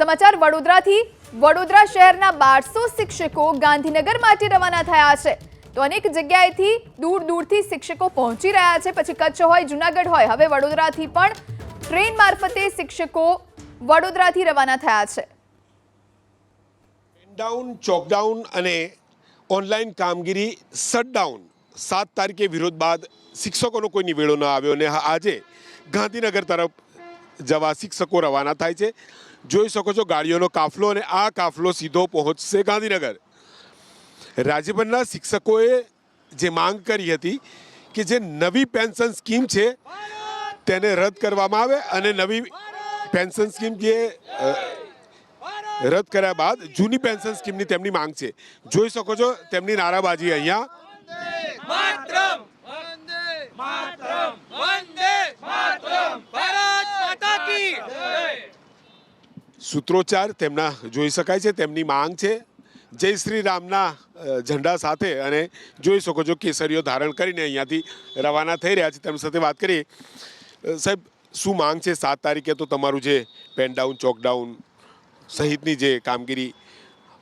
સમાચાર વડોદરાથી. વડોદરા શહેરના બારસો શિક્ષકો ગાંધીનગર માટે રવાના થયા છે. તો અનેક જગ્યાએથી દૂર દૂરથી શિક્ષકો પહોંચી રહ્યા છે. પછી કચ્છ હોય, જુનાગઢ હોય, હવે વડોદરાથી પણ ટ્રેન મારફતે શિક્ષકો વડોદરાથી રવાના થયા છે. ડાઉન ચોકડાઉન અને ઓનલાઈન કામગીરી શટડાઉન સાત તારીખે વિરોધ બાદ શિક્ષકોનો કોઈ નિવેડો ન આવ્યો અને આજે ગાંધીનગર તરફ જવા શિક્ષકો રવાના થાય છે. જોઈ શકો છો ગાડીઓનો કાફલો અને આ કાફલો સીધો પહોંચશે ગાંધીનગર. રાજ્યભરના શિક્ષકોએ જે માંગ કરી હતી કે જે નવી પેન્શન સ્કીમ છે, તેને રદ કરવામાં આવે અને નવી પેન્શન સ્કીમ જે રદ કર્યા બાદ જૂની પેન્શન સ્કીમની તેમની માંગ છે. જોઈ શકો છો તેમની નારાબાજી અહીંયા. સૂત્રોચ્ચાર તેમના જોઈ શકાય છે, તેમની માંગ છે. જય શ્રી રામના ઝંડા સાથે અને જોઈ શકો છો કેસરીઓ ધારણ કરીને અહીંયાથી રવાના થઈ રહ્યા છે. તેમની સાથે વાત કરીએ. સાહેબ, શું માંગ છે? સાત તારીખે તો તમારું જે પેન ડાઉન ચોકડાઉન સહિતની જે કામગીરી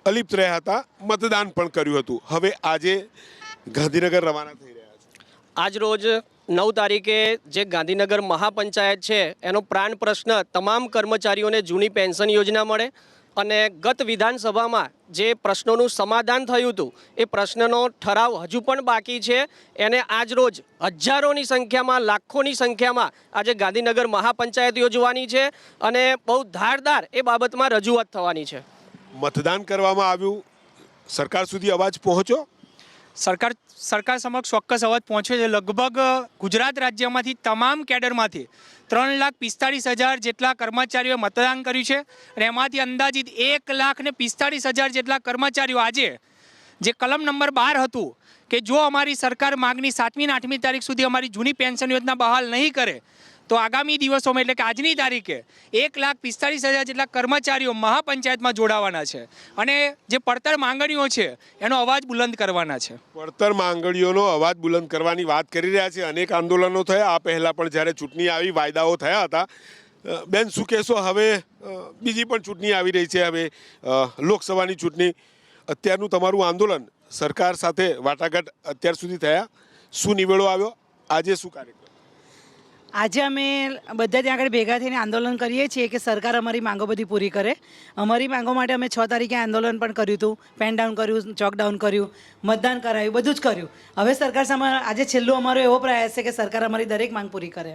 અલિપ્ત રહ્યા હતા, મતદાન પણ કર્યું હતું. હવે આજે ગાંધીનગર રવાના થઈ રહ્યા છે આજ રોજ નવ તારીખે જે ગાંધીનગર મહાપંચાયત છે, એનો પ્રાણ પ્રશ્ન તમામ કર્મચારીઓને જૂની પેન્શન યોજના મળે અને ગત વિધાનસભામાં જે પ્રશ્નોનું સમાધાન થયું હતું, એ પ્રશ્નનો ઠરાવ હજુ પણ બાકી છે. એને આજ રોજ હજારોની સંખ્યામાં, લાખોની સંખ્યામાં આજે ગાંધીનગર મહાપંચાયત યોજવાની છે અને બહુ ધારદાર એ બાબતમાં રજૂઆત થવાની છે. મતદાન કરવામાં આવ્યું. સરકાર સુધી અવાજ પહોંચ્યો? સરકાર સરકાર સમક્ષ ચોક્કસ અવાજ પહોંચ્યો છે. લગભગ ગુજરાત રાજ્યમાંથી તમામ કેડરમાંથી ત્રણ લાખ પિસ્તાળીસ હજાર જેટલા કર્મચારીઓએ મતદાન કર્યું છે અને એમાંથી અંદાજિત એક લાખ ને પિસ્તાળીસ હજાર જેટલા કર્મચારીઓ આજે જે કલમ નંબર બાર હતું કે જો અમારી સરકાર માગણી સાતમી ને આઠમી તારીખ સુધી અમારી જૂની પેન્શન યોજના બહાલ નહીં કરે તો આગામી દિવસોમાં, એટલે કે આજની તારીખે, એક લાખ પિસ્તાળીસ હજાર જેટલા કર્મચારીઓ મહાપંચાયતમાં જોડાવાના છે. અને જે પડતર માંગણીઓ છે, એનો અવાજ બુલંદ કરવાના છે. પડતર માંગણીઓનો અવાજ બુલંદ કરવાની વાત કરી રહ્યા છે. અનેક આંદોલનો થયા. આ પહેલાં પણ જ્યારે ચૂંટણી આવી, વાયદાઓ થયા હતા. બેન, શું કહેશો? હવે બીજી પણ ચૂંટણી આવી રહી છે. હવે લોકસભાની ચૂંટણી. અત્યારનું તમારું આંદોલન સરકાર સાથે વાટાઘાટ અત્યાર સુધી થયા. શું નિવેડો આવ્યો? આજે શું કાર્યક્રમ? આજે અમે બધા ત્યાં આગળ ભેગા થઈને આંદોલન કરીએ છીએ કે સરકાર અમારી માંગો બધી પૂરી કરે. અમારી માંગો માટે અમે છ તારીખે આંદોલન પણ કર્યું હતું. પેન ડાઉન કર્યું ચોક ડાઉન કર્યું, મતદાન કરાયું, બધું જ કર્યું. હવે સરકાર સામે આજે છેલ્લો અમારો એવો પ્રયાસ છે કે સરકાર અમારી દરેક માંગ પૂરી કરે.